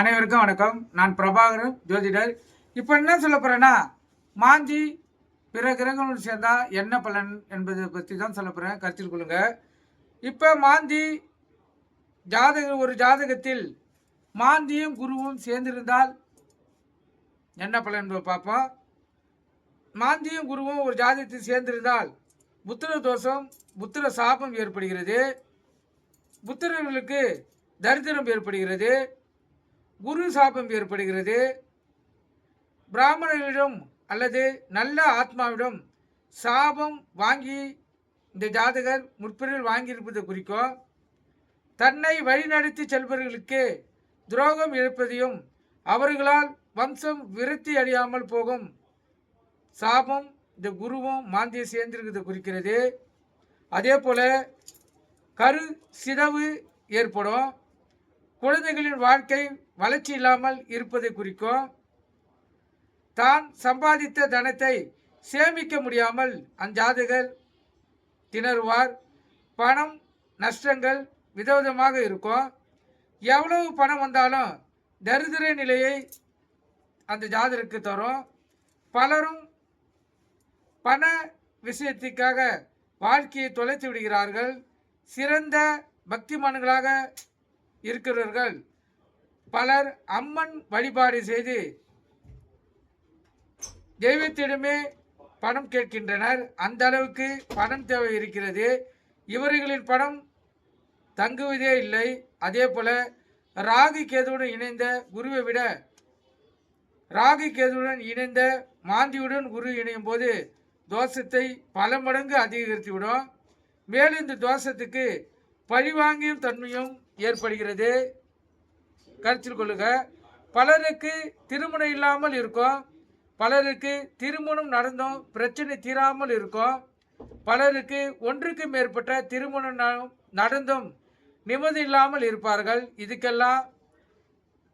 அனைவருக்கும் வணக்கம். நான் பிரபாகரன் ஜோதிடர். இப்போ என்ன சொல்ல போகிறேன்னா மாந்தி பிற கிரகங்களோடு சேர்ந்தால் என்ன பலன் என்பதை பற்றி தான் சொல்ல போகிறேன் கருத்தில் கொள்ளுங்க. இப்போ மாந்தி ஜாதக ஒரு ஜாதகத்தில் மாந்தியும் குருவும் சேர்ந்திருந்தால் என்ன பலன் என்பதை பார்ப்போம். மாந்தியும் குருவும் ஒரு ஜாதகத்தில் சேர்ந்திருந்தால் புத்திர தோஷம் புத்திர சாபம் ஏற்படுகிறது. புத்திரர்களுக்கு தரித்திரம் ஏற்படுகிறது. குரு சாபம் ஏற்படுகிறது. பிராமணர்களிடம் அல்லது நல்ல ஆத்மாவிடம் சாபம் வாங்கி இந்த ஜாதகர் முற்பிரில் வாங்கியிருப்பது குறிக்கும் தன்னை வழிநடத்தி செல்பவர்களுக்கு துரோகம் இழப்பதையும் அவர்களால் வம்சம் விருத்தி அடையாமல் போகும் சாபம் இந்த குருவும் மாந்தியை சேர்ந்திருக்கிறது குறிக்கிறது. அதே போல் கரு சிதவு ஏற்படும். குழந்தைகளின் வாழ்க்கை வளர்ச்சி இல்லாமல் இருப்பதை குறிக்கும். தான் சம்பாதித்த தனத்தை சேமிக்க முடியாமல் அந்த ஜாதகர் திணறுவார். பணம் நஷ்டங்கள் விதவிதமாக இருக்கும். எவ்வளவு பணம் வந்தாலும் தரித்திர நிலையை அந்த ஜாதகருக்கு தரும். பலரும் பண விஷயத்திற்காக வாழ்க்கையை தொலைத்து விடுகிறார்கள். சிறந்த பக்திமான்களாக இருக்கிறவர்கள் பலர் அம்மன் வழிபாடு செய்து தெய்வத்திடமே பணம் கேட்கின்றனர். அந்த அளவுக்கு பணம் தேவை இருக்கிறது. இவர்களின் பணம் தங்குவதே இல்லை. அதே போல ராகு கேதுவுடன் இணைந்த குருவை விட ராகு கேதுவுடன் இணைந்த மாந்தியுடன் குரு இணையும் போது தோஷத்தை பல மடங்கு அதிகரித்துவிடும். மேலும் இந்த தோஷத்துக்கு பழிவாங்கியும் தன்மையும் ஏற்படுகிறது. கருத்தில் கொள்ளுக பலருக்கு திருமணம் இல்லாமல் இருக்கும். பலருக்கு திருமணம் நடந்தும். பிரச்சனை தீராமல் இருக்கும். பலருக்கு ஒன்றுக்கு மேற்பட்ட திருமணம் ந- நடந்தும் நிம்மதி இல்லாமல் இருப்பார்கள். இதுக்கெல்லாம்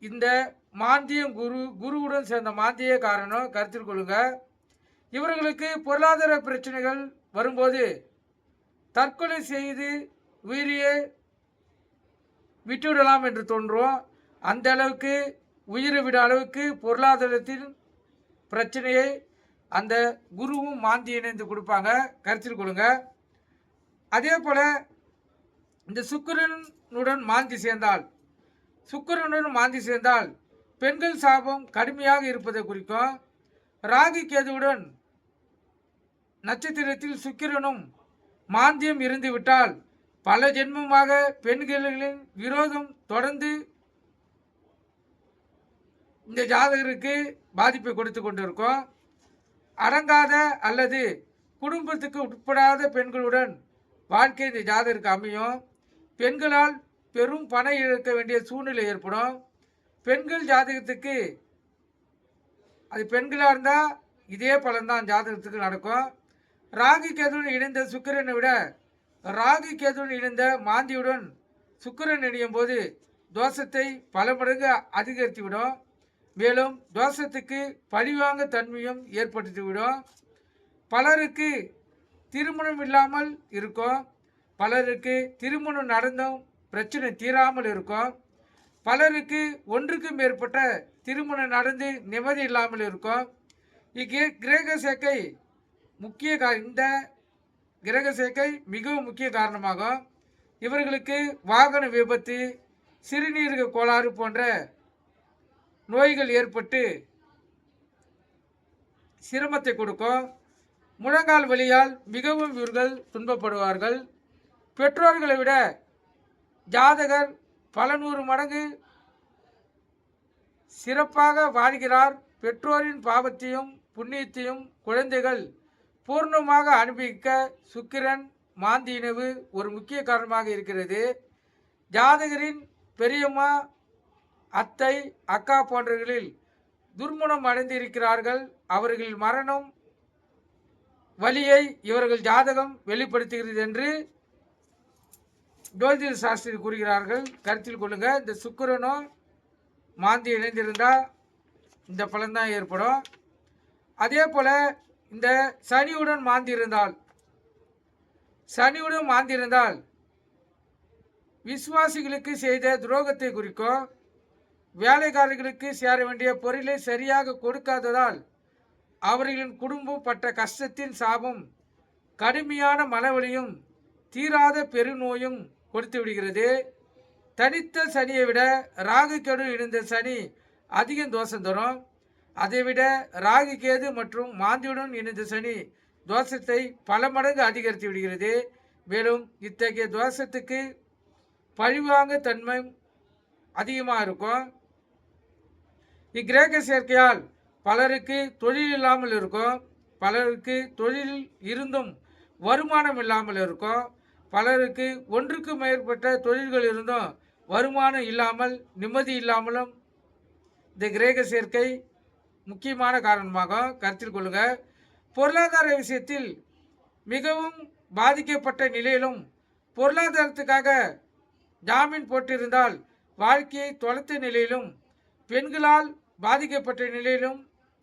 இந்த மாந்தியம் குரு குருவுடன் சேர்ந்த மாந்திய காரணம் கருத்தில் கொள்ளுங்க. இவர்களுக்கு பொருளாதார பிரச்சனைகள் வரும்போது தற்கொலை செய்து உயிரியே விட்டுவிடலாம் என்று தோன்றும் அந்த அளவுக்கு உயிரை விட அளவுக்கு பொருளாதாரத்தின் பிரச்சனையை அந்த குருவும் மாந்தி இணைந்து கொடுப்பாங்க. கருத்தில் கொள்ளுங்க. அதே போல் இந்த சுக்கிரனுடன் மாந்தி சேர்ந்தால் சுக்கிரனுடன் மாந்தி சேர்ந்தால் பெண்கள் சாபம் கடுமையாக இருப்பதை குறிக்கும். ராகு கேதுவுடன் நட்சத்திரத்தில் சுக்கிரனும் மாந்தியம் இருந்துவிட்டால் பல ஜென்மமாக பெண்களின் விரோதம் தொடர்ந்து இந்த ஜாதகருக்கு பாதிப்பை கொடுத்து கொண்டிருக்கோம். அடங்காத அல்லது குடும்பத்துக்கு உட்படாத பெண்களுடன் வாழ்க்கை இந்த ஜாதகருக்கு அமையும். பெண்களால் பெரும் பணம் இழக்க வேண்டிய சூழ்நிலை ஏற்படும். பெண்கள் ஜாதகத்துக்கு அது பெண்களாக இருந்தால் இதே பலன்தான் ஜாதகத்துக்கு நடக்கும். ராகு கேதுடன் இணைந்த சுக்கிரனை விட ராகு கேதுடன் இணைந்த மாந்தியுடன் சுக்கரன் இணையும் போது தோஷத்தை பல மடங்கு அதிகரித்துவிடும். மேலும் தோஷத்துக்கு பழிவாங்க தன்மையும் ஏற்படுத்திவிடும் பலருக்கு திருமணம் இல்லாமல் இருக்கும். பலருக்கு திருமணம் நடந்தும் பிரச்சனை தீராமல் இருக்கும். பலருக்கு ஒன்றுக்கு மேற்பட்ட திருமணம் நடந்து நிம்மதி இல்லாமல் இருக்கும். இங்கே கிரேக சேர்க்கை முக்கிய இந்த கிரக சேர்க்கை மிகவும் முக்கிய காரணமாகும் இவர்களுக்கு வாகன விபத்து சிறுநீரக கோளாறு போன்ற நோய்கள் ஏற்பட்டு சிரமத்தை கொடுக்கும். முழங்கால் வழியால் மிகவும் இவர்கள் துன்பப்படுவார்கள். பெற்றோர்களை விட ஜாதகர் பல நூறு மடங்கு சிறப்பாக வாழ்கிறார். பெற்றோரின் பாவத்தையும் புண்ணியத்தையும் குழந்தைகள் பூர்ணமாக அனுபவிக்க சுக்கிரன் மாந்தியினவு ஒரு முக்கிய காரணமாக இருக்கிறது. ஜாதகரின் பெரியம்மா அத்தை அக்கா போன்றவர்களில் துர்மணம் அடைந்திருக்கிறார்கள். அவர்களின் மரணம் வலியை இவர்கள் ஜாதகம் வெளிப்படுத்துகிறது என்று ஜோதிட சாஸ்திரி கூறுகிறார்கள். கருத்தில் கொள்ளுங்க. இந்த சுக்கிரனும் மாந்தி இணைந்திருந்தால் இந்த பலன்தான் ஏற்படும். அதே போல இந்த சனியுடன் மாந்திருந்தால் சனியுடன் மாந்திருந்தால் விசுவாசிகளுக்கு செய்த துரோகத்தை குறிக்கும் வேலைக்காரர்களுக்கு சேர வேண்டிய பொருளை சரியாக கொடுக்காததால் அவர்களின் குடும்பம் பட்ட கஷ்டத்தின் சாபம் கடுமையான மனவழியும் தீராத பெருநோயும் கொடுத்து விடுகிறது. தனித்த சனியை விட ராகு கெடு இணைந்த சனி அதிகம் தோஷம் தரும். அதைவிட ராகு கேது மற்றும் மாந்தியுடன் இணைந்த சனி தோஷத்தை பல மடங்கு அதிகரித்து விடுகிறது. மேலும் இத்தகைய தோஷத்துக்கு பழிவாங்க தன்மை அதிகமாக இருக்கும். இக்கிரேக்க சேர்க்கையால் பலருக்கு தொழில் இல்லாமல் இருக்கும். பலருக்கு தொழில் இருந்தும் வருமானம் இல்லாமல் இருக்கும். பலருக்கு ஒன்றுக்கு மேற்பட்ட தொழில்கள் இருந்தும் வருமானம் இல்லாமல் நிம்மதி இல்லாமலும் இந்த கிரேக சேர்க்கை முக்கியமான காரணமாக கருத்தில் கொள்ளுங்க. பொருளாதார விஷயத்தில் மிகவும் பாதிக்கப்பட்ட நிலையிலும் பொருளாதாரத்துக்காக ஜாமீன் போட்டிருந்தால் வாழ்க்கையை தொலைத்த நிலையிலும் பெண்களால் பாதிக்கப்பட்ட நிலையிலும்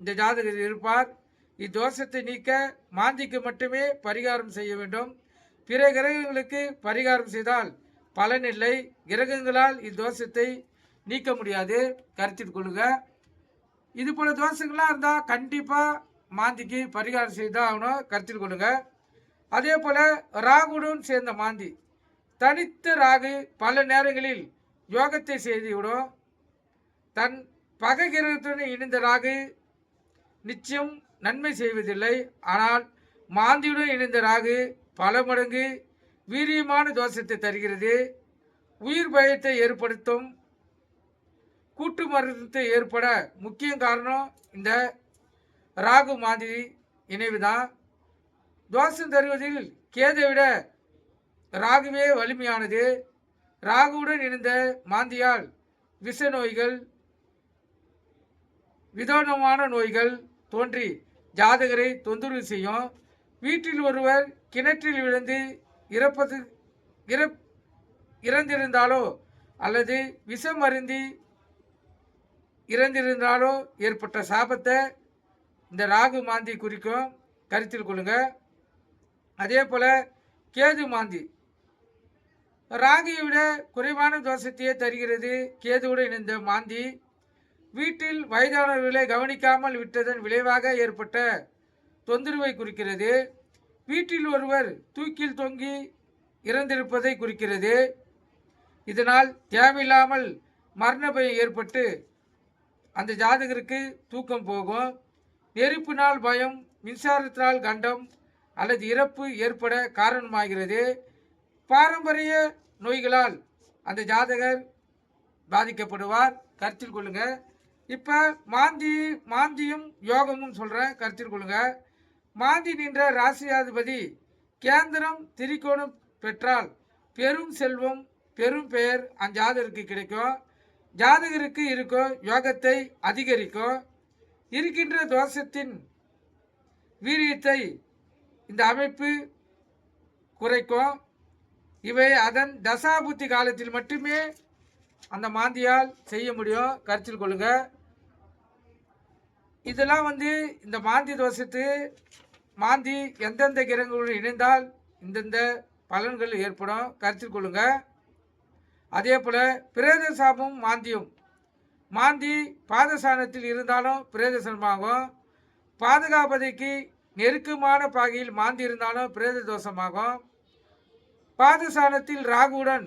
இந்த ஜாதகர் இருப்பார். இத்தோஷத்தை நீக்க மாந்திக்கு மட்டுமே பரிகாரம் செய்ய வேண்டும். பிற கிரகங்களுக்கு பரிகாரம் செய்தால் பலனில்லை கிரகங்களால் இத்தோஷத்தை நீக்க முடியாது. கருத்தில் கொள்ளுங்கள் இது போல தோஷங்கள்லாம் இருந்தால் கண்டிப்பாக மாந்திக்கு பரிகாரம் செய்தான் ஆகணும். கருத்தில் கொள்ளுங்க. அதே போல் ராகுடன் சேர்ந்த மாந்தி. தனித்த ராகு பல நேரங்களில் யோகத்தை செய்துவிடும். தன் பகை கிரகத்துடன் இணைந்த ராகு நிச்சயம் நன்மை செய்வதில்லை. ஆனால் மாந்தியுடன் இணைந்த ராகு பல மடங்கு வீரியமான தோஷத்தை தருகிறது. உயிர் பயத்தை ஏற்படுத்தும். கூட்டு மருத்துவத்தை ஏற்பட முக்கிய காரணம் இந்த ராகு மாந்தி இணைவு தான் தோஷம் தருவதில் கேதை விட ராகுவே வலிமையானது. ராகுவுடன் இணைந்த மாந்தியால் விஷ நோய்கள் விதோனமான நோய்கள் தோன்றி ஜாதகரை தொந்தரவு செய்யும். வீட்டில் ஒருவர் கிணற்றில் விழுந்து இறப்பது இறப் இறந்திருந்தாலோ அல்லது விஷம் அருந்தி இறந்திருந்தாலும் ஏற்பட்ட சாபத்தை இந்த ராகு மாந்தி குறிக்கும். கருத்தில் கொள்ளுங்க. அதே போல் கேது மாந்தி. ராகியை விட குறைவான தோஷத்தையே தருகிறது. கேதுவுடன் இணைந்த மாந்தி. வீட்டில் வயதானவர்களை கவனிக்காமல் விட்டதன் விளைவாக ஏற்பட்ட தொந்தரவை குறிக்கிறது. வீட்டில் ஒருவர் தூக்கில் தொங்கி இறந்திருப்பதை குறிக்கிறது. இதனால் தேவையில்லாமல் மரண பயம் ஏற்பட்டு அந்த ஜாதகருக்கு தூக்கம் போகும். நெருப்பினால் பயம் மின்சாரத்தினால் கண்டம் அல்லது இறப்பு ஏற்பட காரணமாகிறது. பாரம்பரிய நோய்களால் அந்த ஜாதகர் பாதிக்கப்படுவார். கருத்தில் கொள்ளுங்க. இப்போ மாந்தி மாந்தியும் யோகமும் சொல்கிறேன் கருத்தில் கொள்ளுங்க. மாந்தி நின்ற ராசியாதிபதி கேந்திரம் திரிகோணம் பெற்றால் பெரும் செல்வம் பெரும் பெயர் அந்த ஜாதகருக்கு கிடைக்கும். ஜாதகருக்கு இருக்கும் யோகத்தை அதிகரிக்கும் இருக்கின்ற தோஷத்தின் வீரியத்தை இந்த அமைப்பு குறைக்கும் இவை அதன் தசாபுத்தி காலத்தில் மட்டுமே அந்த மாந்தியால் செய்ய முடியும். கருத்தில் கொள்ளுங்க. இதெல்லாம் வந்து இந்த மாந்தி தோஷத்து மாந்தி எந்தெந்த கிரகங்களுடன் இணைந்தால் இந்தந்த பலன்கள் ஏற்படும். கருத்தில் கொள்ளுங்கள் அதே போல் பிரேத சாபம் மாந்தியும். மாந்தி பாதசானத்தில் இருந்தாலும் பிரேத சாபமாகும் பாதுகாப்பதைக்கு நெருக்கமான பாகையில் மாந்தி இருந்தாலும் பிரேத தோஷமாகும் பாதசானத்தில் ராகுடன்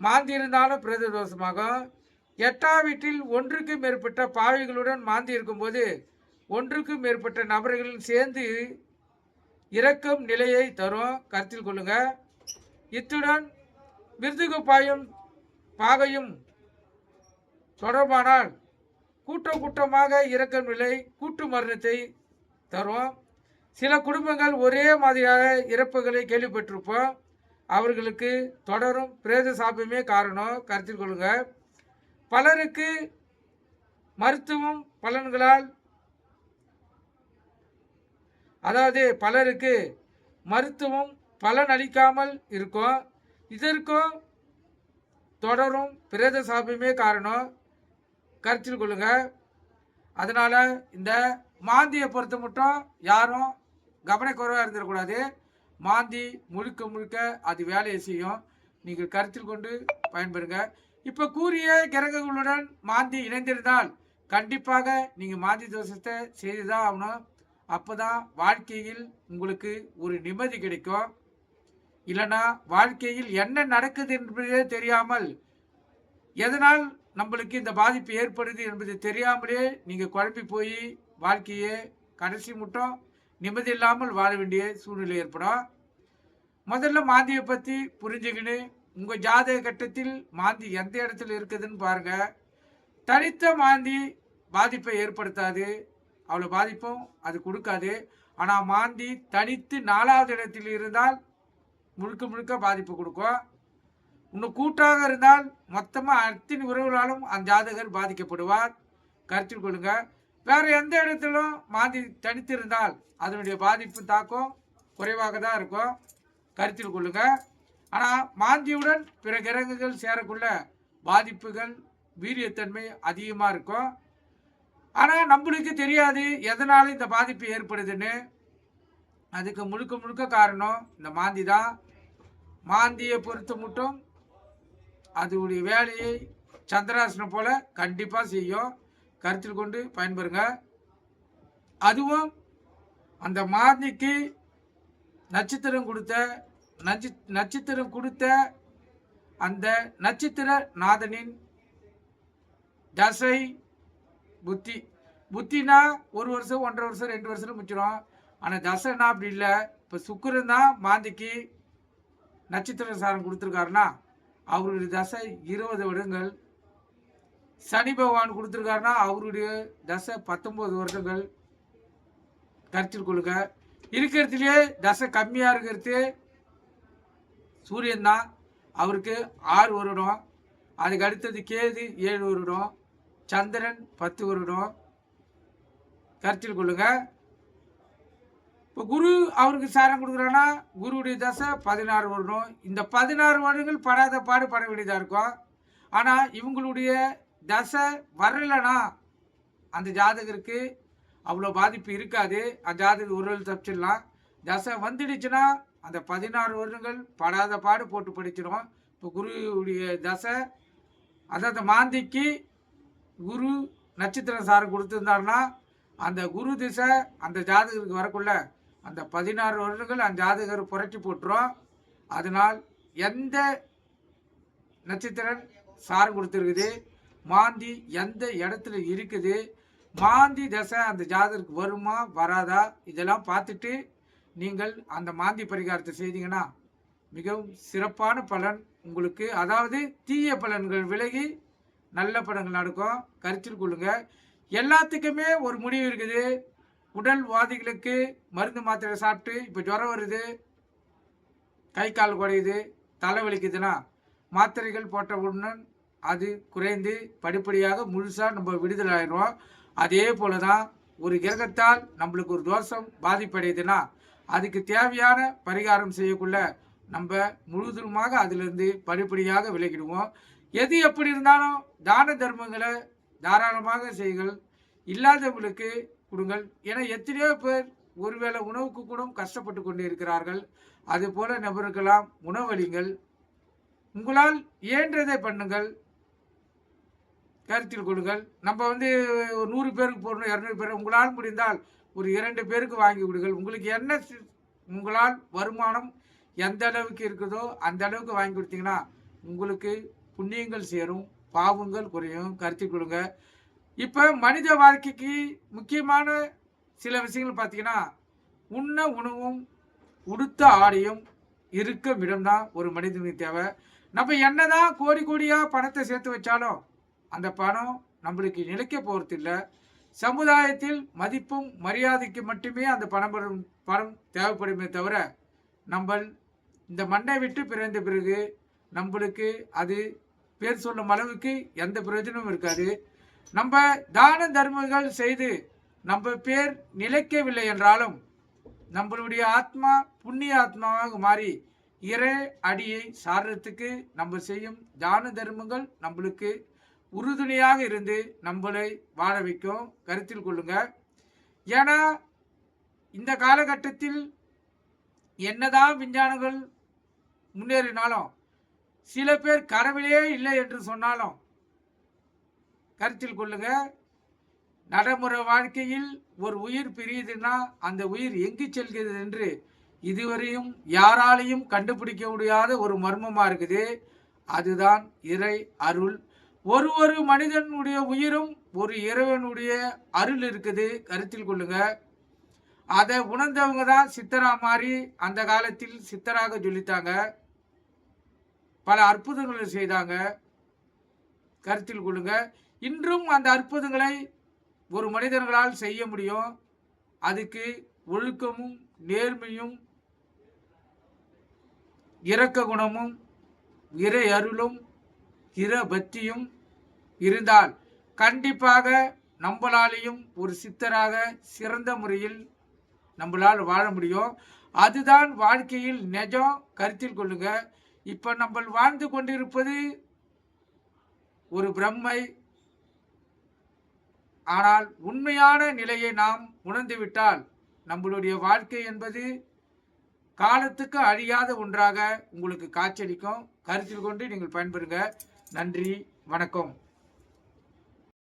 மாந்தி இருந்தாலும் பிரேத தோஷமாகும் எட்டாம் வீட்டில் ஒன்றுக்கு மேற்பட்ட பாவைகளுடன் மாந்தி இருக்கும்போது ஒன்றுக்கும் மேற்பட்ட நபர்களும் சேர்ந்து இறக்கும் நிலையை தரும். கருத்தில் கொள்ளுங்க. இத்துடன் மிருதுகு பாயும் பாகையும் தொடர்பானால் கூட்டம் கூட்டமாக இறக்கும் நிலை கூட்டு மரணத்தை தரும் சில குடும்பங்கள் ஒரே மாதிரியாக இறப்புகளை கேள்விப்பட்டிருப்போம். அவர்களுக்கு தொடரும் பிரேத சாபமே காரணம் கருத்தில் கொள்ளுங்க. பலருக்கு மருத்துவம் பலன்களால் அதாவது பலருக்கு மருத்துவம் பலன் அளிக்காமல் இருக்கும். இதற்கும் தொடரும் பிரேத சாபமே காரணம். கருத்தில் கொள்ளுங்க. அதனால் இந்த மாந்தியை பொறுத்த மட்டும் யாரும் கவனக்குறைவாக இருந்துடக்கூடாது. மாந்தி முழுக்க முழுக்க அது வேலையை செய்யும். நீங்கள் கருத்தில் கொண்டு பயன்பெறுங்க. இப்போ கூறிய கிரகங்களுடன் மாந்தி இணைந்திருந்தால் கண்டிப்பாக நீங்கள் மாந்தி தோஷத்தை செய்து தான் ஆகணும். அப்போ தான் வாழ்க்கையில் உங்களுக்கு ஒரு நிம்மதி கிடைக்கும். இல்லைன்னா வாழ்க்கையில் என்ன நடக்குது என்பதே தெரியாமல் எதனால் நம்மளுக்கு இந்த பாதிப்பு ஏற்படுது என்பது தெரியாமலே நீங்கள் குழம்பி போய் வாழ்க்கையே கடைசி மட்டும் நிம்மதி இல்லாமல் வாழ வேண்டிய சூழ்நிலை ஏற்படும். முதல்ல மாந்தியை பற்றி புரிஞ்சுக்கின்னு உங்கள் ஜாதக கட்டத்தில் மாந்தி எந்த இடத்துல இருக்குதுன்னு பாருங்கள் தனித்த மாந்தி பாதிப்பை ஏற்படுத்தாது. அவ்வளோ பாதிப்பும் அது கொடுக்காது. ஆனால் மாந்தி தனித்து நாலாவது இடத்தில் இருந்தால் முழுக்க முழுக்க பாதிப்பு கொடுக்கும். இன்னும் கூட்டாக இருந்தால் மொத்தமாக அத்தனை உறவுகளாலும் அந்த ஜாதகர் பாதிக்கப்படுவார். கருத்தில் கொள்ளுங்க. வேறு எந்த இடத்திலும் மாந்தி தனித்து இருந்தால் அதனுடைய பாதிப்பு தாக்கம் குறைவாக தான் இருக்கும். கருத்தில் கொள்ளுங்க. ஆனால் மாந்தியுடன் பிற கிரகங்கள் சேரக்குள்ள பாதிப்புகள் வீரியத்தன்மை அதிகமாக இருக்கும். ஆனால் நம்மளுக்கு தெரியாது எதனால் இந்த பாதிப்பு ஏற்படுதுன்னு. அதுக்கு முழுக்க முழுக்க காரணம் இந்த மாந்தி தான். மாந்தியை பொறுத்து மட்டும் அதனுடைய வேலையை சந்திராசனம் போல் கண்டிப்பாக செய்யும். கருத்தில் கொண்டு பயன்பெறுங்க. அதுவும் அந்த மாந்திக்கு நட்சத்திரம் கொடுத்த நட்ச நட்சத்திரம் கொடுத்த அந்த நட்சத்திர நாதனின் தசை புத்தி புத்தினா ஒரு வருஷம் ஒன்றரை வருஷம் ரெண்டு வருஷம் முடிச்சிடும் ஆனால் தசைனா அப்படி இல்லை. இப்போ சுக்கிரன் தான் மாந்திக்கு நட்சத்திர சாரம் கொடுத்துருக்காருன்னா அவருடைய தசை இருபது வருடங்கள். சனி பகவான் கொடுத்துருக்காருன்னா அவருடைய தசை பத்தொம்போது வருடங்கள். கருத்தில் கொள்ளுங்க இருக்கிறதுலே தசை கம்மியாக இருக்கிறது. சூரியன் தான். அவருக்கு ஆறு வருடம். அதுக்கு அடுத்தது கேது ஏழு வருடம். சந்திரன் பத்து வருடம். கருத்தில் கொள்ளுங்கள் இப்போ குரு அவருக்கு சாரம் கொடுக்குறான்னா குருவுடைய தசை பதினாறு வருடம். இந்த பதினாறு வருடங்கள் படாத பாடு பட வேண்டியதாக இருக்கும். ஆனால் இவங்களுடைய தசை வரலைன்னா அந்த ஜாதகருக்கு அவ்வளோ பாதிப்பு இருக்காது. அந்த ஜாதகம் ஒரு தப்பிச்சிடலாம். தசை வந்துடுச்சுன்னா அந்த பதினாறு வருடங்கள் படாத பாடு போட்டு படிச்சிடும் இப்போ குருவுடைய தசை அதாவது மாந்திக்கு குரு நட்சத்திர சாரம் கொடுத்துருந்தாருன்னா அந்த குரு திசை அந்த ஜாதகருக்கு வரக்குள்ள அந்த பதினாறு வருடங்கள் அந்த ஜாதகர் புரட்டி போட்டுரும். அதனால் எந்த நட்சத்திரம் சாரம் கொடுத்துருக்குது? மாந்தி எந்த இடத்துல இருக்குது? மாந்தி தசை அந்த ஜாதகருக்கு வருமா வராதா? இதெல்லாம் பார்த்துட்டு நீங்கள் அந்த மாந்தி பரிகாரத்தை செய்தீங்கன்னா மிகவும் சிறப்பான பலன் உங்களுக்கு. அதாவது தீய பலன்கள் விலகி நல்ல பலன்கள் நடக்கும். கருத்தில் கொள்ளுங்கள் எல்லாத்துக்குமே ஒரு முடிவு இருக்குது. உடல் வாதிகளுக்கு மருந்து மாத்திரை சாப்பிட்டு இப்போ ஜுரம் வருது கை கால் குறையுது தலை வலிக்குதுன்னா மாத்திரைகள் போட்டவுடன் அது குறைந்து படிப்படியாக முழுசாக நம்ம விடுதலை ஆயிடுவோம் அதே போல தான் ஒரு கிரகத்தால் நம்மளுக்கு ஒரு தோஷம் பாதிப்படையுதுன்னா அதுக்கு தேவையான பரிகாரம் செய்யக்குள்ள நம்ம முழுதுமாக அதிலிருந்து படிப்படியாக விலகிடுவோம். எது எப்படி இருந்தாலும் தான தர்மங்களை தாராளமாக செய்யுங்கள். இல்லாதவங்களுக்கு கொடுங்கள். ஏன்னா எத்தனையோ பேர் ஒருவேளை உணவுக்கு கூட கஷ்டப்பட்டு கொண்டு இருக்கிறார்கள் அது போல நபருக்கெல்லாம் உணவளிங்கள் உங்களால் இயன்றதை பண்ணுங்கள். கருத்தில் கொள்ளுங்கள். நம்ம வந்து ஒரு நூறு பேருக்கு போடணும் இரநூறு பேர். உங்களால் முடிந்தால் ஒரு இரண்டு பேருக்கு வாங்கி விடுங்கள் உங்களுக்கு என்ன உங்களால் வருமானம் எந்த அளவுக்கு இருக்குதோ அந்த அளவுக்கு வாங்கி கொடுத்தீங்கன்னா உங்களுக்கு புண்ணியங்கள் சேரும் பாவங்கள் குறையும். கருத்தில் கொடுங்க இப்போ மனித வாழ்க்கைக்கு முக்கியமான சில விஷயங்கள் பார்த்தீங்கன்னா உண்ண உணவும் உடுத்த ஆடையும் இருக்க இடம்தான் ஒரு மனிதனுக்கு தேவை. நம்ம என்னதான் கோடி கோடியாக பணத்தை சேர்த்து வச்சாலும் அந்த பணம் நம்மளுக்கு நிலைக்க போகிறதில்ல சமுதாயத்தில் மதிப்பும் மரியாதைக்கு மட்டுமே அந்த பணம் பெறும் பணம் தேவைப்படுமே தவிர நம்ம இந்த மண்ணை விட்டு பிறந்த பிறகு நம்மளுக்கு அது பேர் சொல்லும் அளவுக்கு எந்த பிரயோஜனமும் இருக்காது. நம்ம தான தர்மங்கள் செய்து நம்ம பேர் நிலைக்கவில்லை என்றாலும் நம்மளுடைய ஆத்மா புண்ணிய ஆத்மாவாக மாறி இறை அடியை சாடுறதுக்கு நம்ம செய்யும் தான தர்மங்கள் நம்மளுக்கு உறுதுணையாக இருந்து நம்மளை வாழ வைக்கும். கருத்தில் கொள்ளுங்க. ஏன்னா இந்த காலகட்டத்தில் என்னதான் விஞ்ஞானங்கள் முன்னேறினாலும் சில பேர் கடவுளே இல்லை என்று சொன்னாலும் கருத்தில் கொள்ளுங்க. நடைமுறை வாழ்க்கையில் ஒரு உயிர் பிரியுதுன்னா அந்த உயிர் எங்கு செல்கிறது என்று இதுவரையும் யாராலையும் கண்டுபிடிக்க முடியாத ஒரு மர்மமாக இருக்குது. அதுதான் இறை அருள். ஒரு ஒரு மனிதனுடைய உயிரும் ஒரு இறைவனுடைய அருள் இருக்குது. கருத்தில் கொள்ளுங்க. அதை உணர்ந்தவங்க தான் சித்தரா மாறி அந்த காலத்தில் சித்தராக சொல்லித்தாங்க பல அற்புதங்களை செய்தாங்க. கருத்தில் கொள்ளுங்க. இன்றும் அந்த அற்புதங்களை ஒரு மனிதர்களால் செய்ய முடியும். அதுக்கு ஒழுக்கமும் நேர்மையும் இரக்க குணமும் இறை அருளும் இர பக்தியும் இருந்தால் கண்டிப்பாக நம்மளாலேயும் ஒரு சித்தராக சிறந்த முறையில் நம்மளால் வாழ முடியும். அதுதான் வாழ்க்கையில் நெஜம். கருத்தில் கொள்ளுங்க. இப்போ நம்ம வாழ்ந்து கொண்டிருப்பது ஒரு பிரம்மை ஆனால் உண்மையான நிலையை நாம் உணர்ந்துவிட்டால் நம்மளுடைய வாழ்க்கை என்பது காலத்துக்கு அழியாத ஒன்றாக உங்களுக்கு காட்சியளிக்கும். கருத்தில் கொண்டு நீங்கள் பயன்பெறுங்க. நன்றி வணக்கம்.